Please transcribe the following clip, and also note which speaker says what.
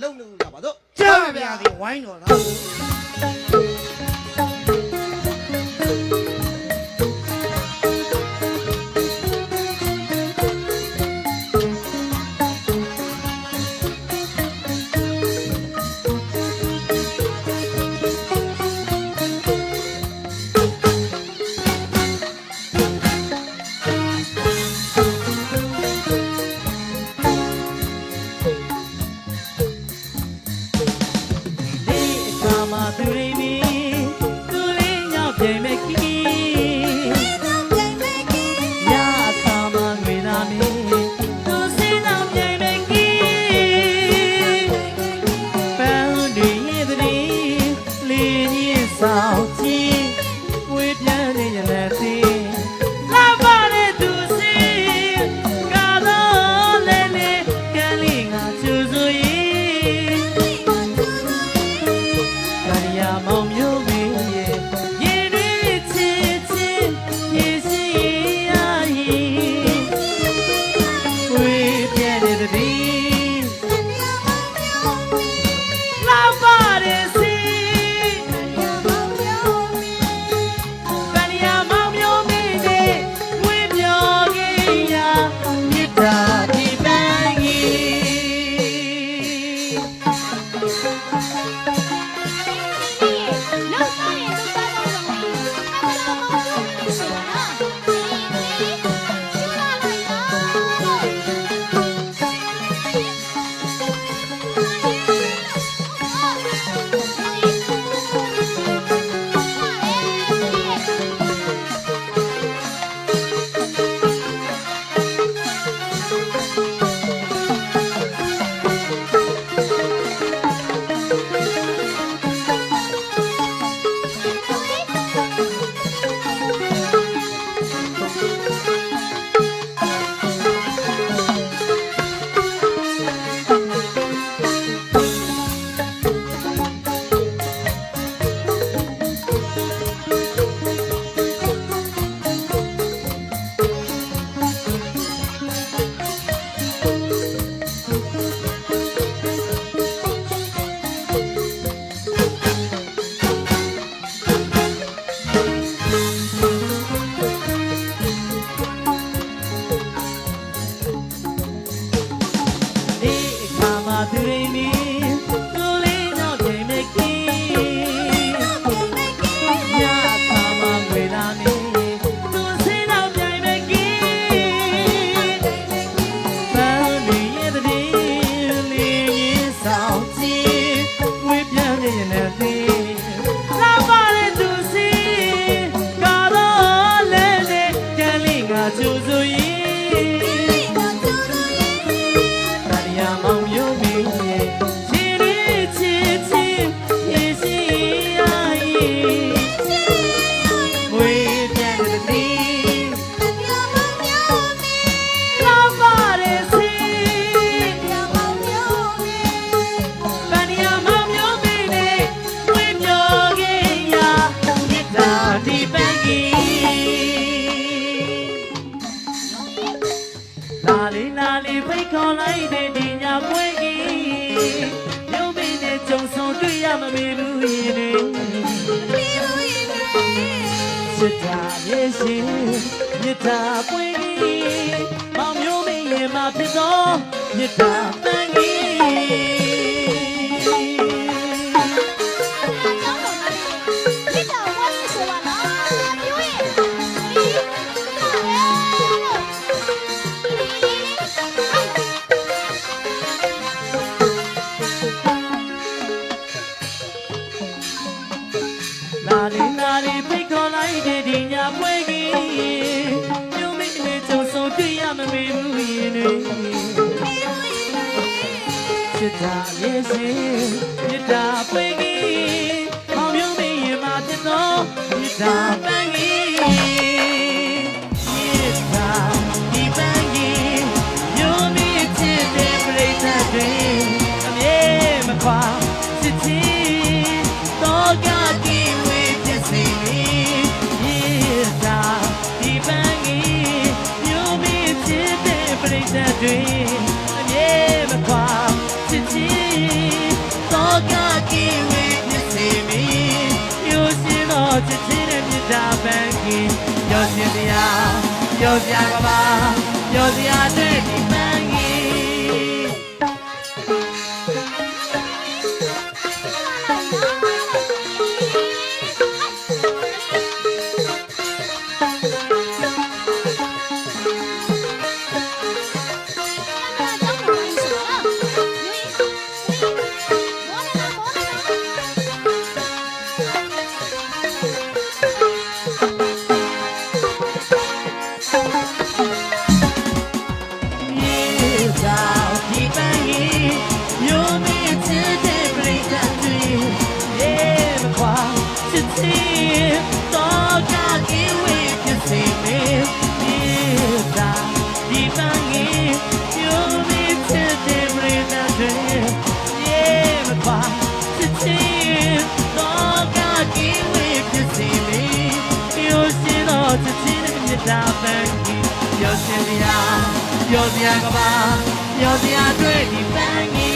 Speaker 1: လုံနေလို့လာပါတော့
Speaker 2: ကြမ်းပါဗျာဒီဝိုင်းတော်လား
Speaker 3: မြို့ လိုက်ခေါ်လိုက်တဲ့ဒီညပွဲကြီးရုပ်မင်းနဲ့ကြုံဆုံတွေ့ရမမေဘူးရင်နဲ့စွတ်တာမြေရှင်မြတ်တာပွဲကြီးမောင်မျိုးမင်းရဲ့မှာဖြစ်သောမြတ်တာတန်ကြီး မြို့မိလေးကြုံဆိုပြရမမေမှုရင်တွေจิตาမြေစင်จิตาပွင့်ကြီးမောင်မြို့မိရင်မှာဖြစ်သောจิตาပန်းကြီး တာပန်ကင်းပျော်စင်တရားပျော်စရာကဘာပျော်စရာတဲ့ဒီ စရာပြောစရာကဘာပြောစရာတွေ့ဒီပန်းကြီး